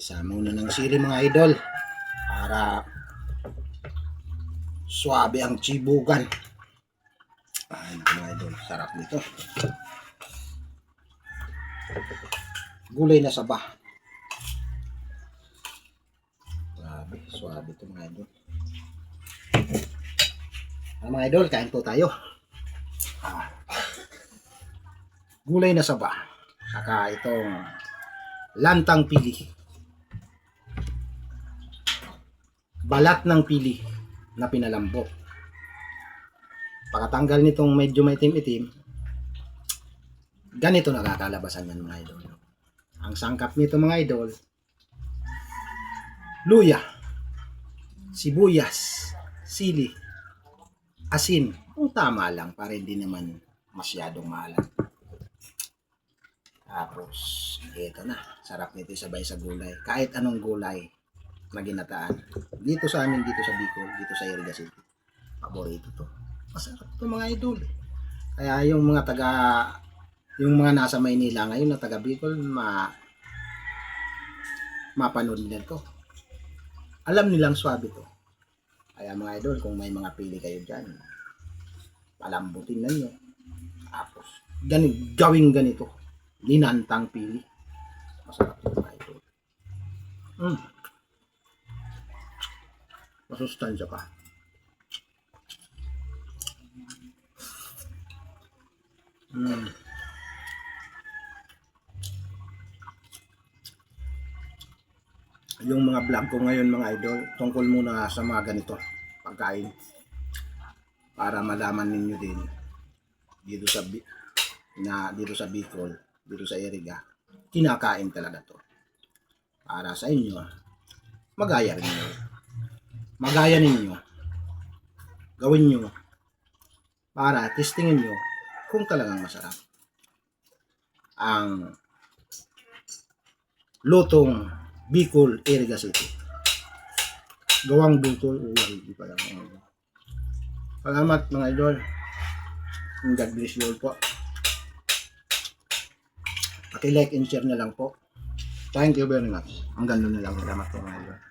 Isa muna ng sili mga idol para swabe ang chibugan. Ayun mga idol, sarap nito. Gulay na saba. Grabe, swabe ito mga idol. Ano mga idol, kain po tayo. Ah. Gulay na saba. Saka itong lantang pili. Balat ng pili na pinalambok. Pagkatanggal nitong medyo may itim-itim, ganito nakakalabasan yan mga idol. Ang sangkap nito mga idol, luya, sibuyas, sili, asin. Kung tama lang para hindi naman masyadong maalat. Tapos, ito na. Sarap nito sabay sa gulay. Kahit anong gulay na ginataan. Dito sa amin, dito sa Bicol, dito sa Iriga City. Paborito to. Masarap to mga idol. Kaya yung mga taga yung mga nasa Maynila ngayon na taga Bicol, ma mapanood nila to. Alam nilang swabe to. Kaya mga idol, kung may mga pili kayo dyan, palambutin na nyo. Tapos, gani, gawing ganito. Linantang pili. Masarap ito mga idol. Mm. Masustansya pa. Mm. Yung mga vlog ko ngayon mga idol, tungkol muna sa mga ganito, pagkain. Para malaman ninyo din dito sa na dito sa Bicol, dito sa Eriga, kinakain talaga to. Para sa inyo, magaya rin nyo. Magaya ninyo. Gawin nyo para testingin nyo kung talagang masarap. Ang lutong Bicol, Eriga City. Gawang Bicol, Eriga pa lang. Salamat mga idol. And God bless you all po. Paki-like and share na lang po. Thank you very much. Hanggang doon na lang. Salamat po mga idol.